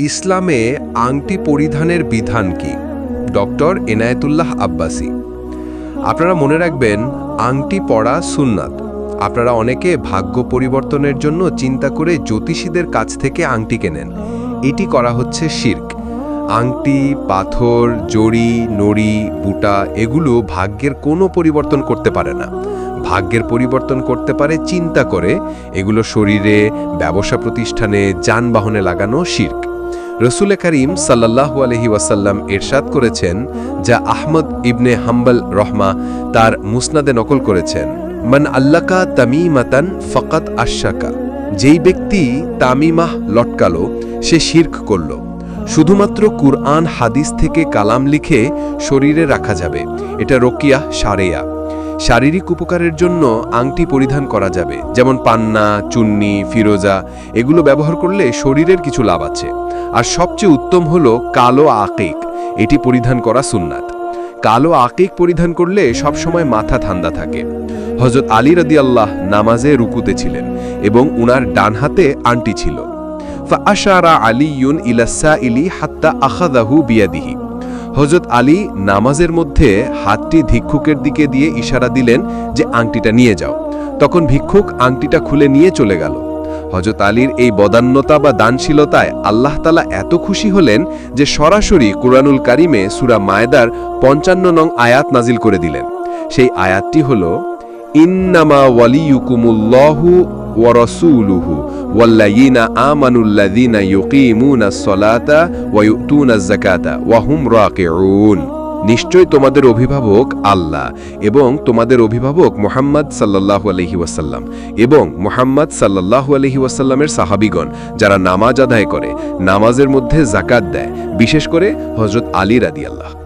ইসলামে আংটি পরিধানের বিধান কি? ডক্টর এনায়েতুল্লাহ আব্বাসি। আপনারা মনে রাখবেন, আংটি পরা সুন্নাত। আপনারা অনেকে ভাগ্য পরিবর্তনের জন্য চিন্তা করে জ্যোতিষীদের কাছ থেকে আংটি কেনেন। এটি করা হচ্ছে শির্ক। আংটি, পাথর, জড়ি, নড়ি, বুটা এগুলো ভাগ্যের কোনো পরিবর্তন করতে পারে না। ভাগ্যের পরিবর্তন করতে পারে চিন্তা করে। এগুলো শরীরে, ব্যবসা প্রতিষ্ঠানে, যানবাহনে লাগানো শির্ক। রসুল করিম সাল্লাহু আলহি ওয়াসাল্লাম এরশাদ করেছেন, যা আহমদ ইবনে হাম্বল রহমা তার মুসনাদে নকল করেছেন। মান আল্লাকা তামিমাতান ফকাত আশাকা যেই ব্যক্তি তামিমাহ লটকালো, সে শির্ক করল। শুধুমাত্র কুরআন, হাদিস থেকে কালাম লিখে শরীরে রাখা যাবে। এটা রকিয়া সারেয়া। শারীরিক উপকারের জন্য আংটি পরিধান করা যাবে, যেমন পান্না, চুন্নি, ফিরোজা, এগুলো ব্যবহার করলে শরীরের কিছু লাভ আছে। আর সবচেয়ে উত্তম হলো কালো আকিক, এটি পরিধান করা সুন্নাত। কালো আকিক পরিধান করলে সবসময় মাথা ঠান্ডা থাকে। হজরত আলী রদি আল্লাহ নামাজে রুকুতে ছিলেন এবং উনার ডান হাতে আংটি ছিল। ফা আশারা আলী ইউন ইলাসা ইলি হাত্তা আখাদাহু বিয়াদিহি। হজরত আলী নামাজের মধ্যে হাতটি ভিক্ষুকের দিকে দিয়ে ইশারা দিলেন যে, আংটিটা নিয়ে যাও। তখন ভিক্ষুক আংটিটা খুলে নিয়ে চলে গেল। হজরত আলীর এই বদান্যতা বা দানশীলতায় আল্লাহ তালা এত খুশি হলেন যে, সরাসরি কুরআনুল কারিমে সুরা মায়দার পঞ্চান্ন নং আয়াত নাজিল করে দিলেন। সেই আয়াতটি হল, ইন্নামা ওয়ালিয়ুকুমুল্লাহু ওয়ারসুলুহু ওয়াল্লাযীনা আমানুল্লাযীনা ইউকিমুনাস সালাতা ওয়া ইউতুনাজ যাকাতা ওয়া হুম রাকিউন নিশ্চয় তোমাদের অভিভাবক আল্লাহ এবং তোমাদের অভিভাবক মোহাম্মদ সাল্লাল্লাহু আলহি ওয়াসাল্লাম এবং মোহাম্মদ সাল্লাল্লাহু আলহি ওয়াসাল্লামের সাহাবিগণ যারা নামাজ আদায় করে, নামাজের মধ্যে জাকাত দেয়, বিশেষ করে হজরত আলী রাদিয়াল্লাহ